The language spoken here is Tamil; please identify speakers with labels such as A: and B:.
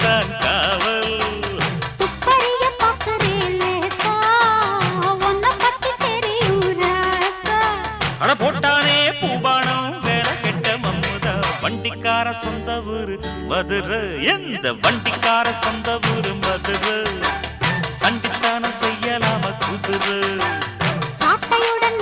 A: நான் காவல். அட போட்டானே பூபானம் வேற கெட்ட மம்முதா. வண்டிக்கார சொந்த ஊரு மதுரை. எந்த வண்டிக்கார சொந்த ஊரு மதுரை. சண்டித்தானம் செய்யலாம குதிரை
B: சாட்டையுடன்